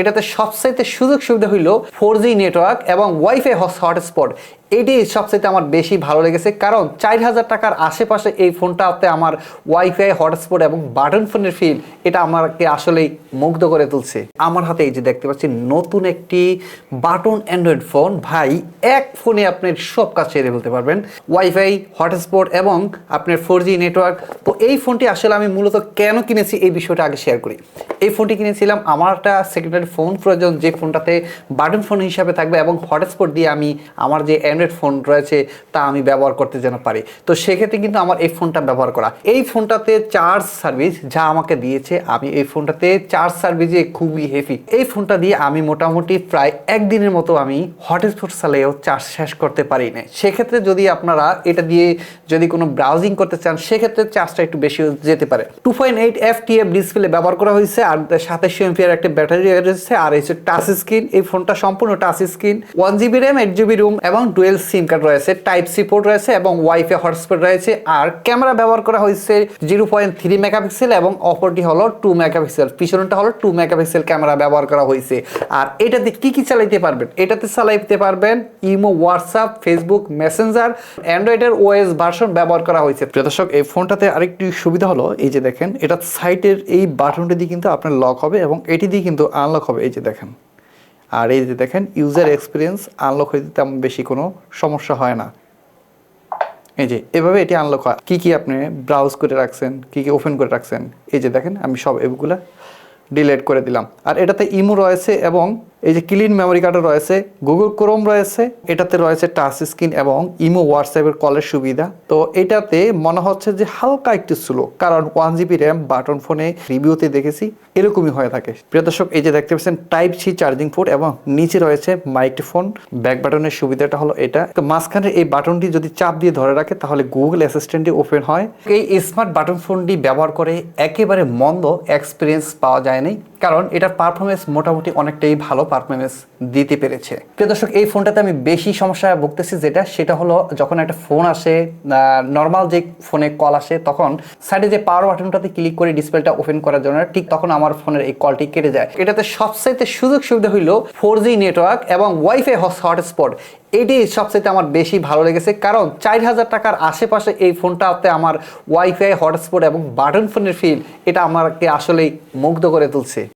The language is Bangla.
এটাতে সবচাইতে সুযোগ সুবিধা হইল ফোর জি নেটওয়ার্ক এবং ওয়াইফাই হটস্পট এটি সবচাইতে আমার বেশি ভালো লেগেছে, কারণ চার হাজার টাকার আশেপাশে এই ফোনটাতে আমার ওয়াইফাই হটস্পট এবং বাটন ফোনের ফিল এটা আমাকে আসলেই মুগ্ধ করে তুলছে। আমার হাতে এই যে দেখতে পাচ্ছি নতুন একটি বাটন অ্যান্ড্রয়েড ফোন ভাই, এক ফোনে আপনি সব কাজ সেরে ফেলতে পারবেন। ওয়াইফাই হটস্পট এবং আপনার ফোর জি নেটওয়ার্ক তো এই ফোনটি আসলে আমি মূলত কেন কিনেছি এই বিষয়টা আগে শেয়ার করি। এই ফোনটি কিনেছিলাম। আমার একটা সেকেন্ডারি ফোন প্রয়োজন, যে ফোনটাতে বাটন ফোন হিসাবে থাকবে এবং হটস্পট দিয়ে আমি আমার যে অ্যান্ড্রয়েড ফোন রয়েছে তা আমি ব্যবহার করতে যেন পারি। তো সেক্ষেত্রে কিন্তু আমার এই ফোনটা ব্যবহার করা। এই ফোনটাতে চার্জ সার্ভিস যা আমাকে দিয়েছে, আমি এই ফোনটাতে চার্জ সার্ভিসে খুবই হেভি এই ফোনটা দিয়ে আমি মোটামুটি প্রায় একদিনের মতো আমি হটস্পট চালিয়েও চার্জ শেষ করতে পারি না সেক্ষেত্রে যদি আপনারা এটা দিয়ে যদি কোনো ব্রাউজিং করতে চান, সেক্ষেত্রে চার্জটা একটু বেশি যেতে পারে। Two point eight F T F display ব্যবহার করা হয়েছে আর সাতাশশো এমপিয়ার একটা ব্যাটারি রয়েছে আর হচ্ছে টাচ স্ক্রিন এই ফোনটা সম্পূর্ণ touch screen one GB RAM eight GB ROM এবং ডুয়েল সিম কার্ড রয়েছে টাইপ সি পোর্ট রয়েছে এবং ওয়াইফাই হটস্পট রয়েছে। আর ক্যামেরা ব্যবহার করা হয়েছে জিরো পয়েন্ট থ্রি মেগাপিক্সেল এবং অপরটি হলো টু মেগাপিক্সেল পিছনটা হলো টু মেগাপিক্সেল ক্যামেরা ব্যবহার করা হয়েছে। আর এটাতে কি কি চালাইতে পারবেন? এটাতে চালাইতে পারবেন ইমো হোয়াটসঅ্যাপ ফেসবুক মেসেঞ্জার অ্যান্ড্রয়েডের ওএস ভার্সন ব্যবহার করা হয়েছে। দর্শক, এই ফোনটাতে আরেকটি সুবিধা হলো, এই যে দেখেন, এটা সাইটের এই বাটনটি দিয়ে কিন্তু আপনার লক হবে এবং এটি দিয়ে কিন্তু আনলক হবে। এই যে দেখেন। আর এই যে দেখেন ইউজার এক্সপিরিয়েন্স আনলক হয়ে তেমন বেশি কোনো সমস্যা হয় না। এই যে, এভাবে এটি আনলক হয়। কী কী আপনি ব্রাউজ করে রাখছেন, কী কী ওপেন করে রাখছেন, এই যে দেখেন, আমি সব এগুলো ডিলেট করে দিলাম। আর এটাতে ইমো রয়েছে এবং এই যে ক্লিন মেমোরি কার্ডও রয়েছে গুগল ক্রোম রয়েছে, এটাতে রয়েছে টাচ স্ক্রিন এবং ইমো হোয়াটসঅ্যাপের কলের সুবিধা। তো এটাতে মনে হচ্ছে যে হালকা একটু স্লো কারণ ওয়ান জিবি র্যাম বাটন ফোনে রিভিউতে দেখেছি, এরকমই হয়ে থাকে। প্রিয় দর্শক, এই যে দেখতে পাচ্ছেন টাইপ সি চার্জিং পোর্ট এবং নিচে রয়েছে মাইক্রোফোন ব্যাক বাটনের সুবিধাটা হলো এটা। তো মাঝখানে এই বাটনটি যদি চাপ দিয়ে ধরে রাখে, তাহলে গুগল অ্যাসিস্ট্যান্টটি ওপেন হয়। এই স্মার্ট বাটন ফোনটি ব্যবহার করে একেবারে মন্দ এক্সপিরিয়েন্স পাওয়া যায়নি কারণ এটার পারফরমেন্স মোটামুটি অনেকটাই ভালো পারফরমেন্স দিতে পেরেছে। প্রিয় দর্শক, এই ফোনটাতে আমি বেশি সমস্যায় ভুগতেছি যেটা, সেটা হলো যখন একটা ফোন আসে নর্মাল যে ফোনে কল আসে, তখন সাইডে যে পাওয়ার বাটনটাতে ক্লিক করে ডিসপ্লেটা ওপেন করার জন্য, ঠিক তখন আমার ফোনের এই কলটি কেটে যায়। এটাতে সবচাইতে সুযোগ সুবিধা হইল ফোর জি নেটওয়ার্ক এবং ওয়াইফাই হটস্পট এটি সবচাইতে আমার বেশি ভালো লেগেছে, কারণ চার হাজার টাকার আশেপাশে এই ফোনটাতে আমার ওয়াইফাই হটস্পট এবং বাটন ফোনের ফিল এটা আমাকে আসলেই মুগ্ধ করে তুলছে।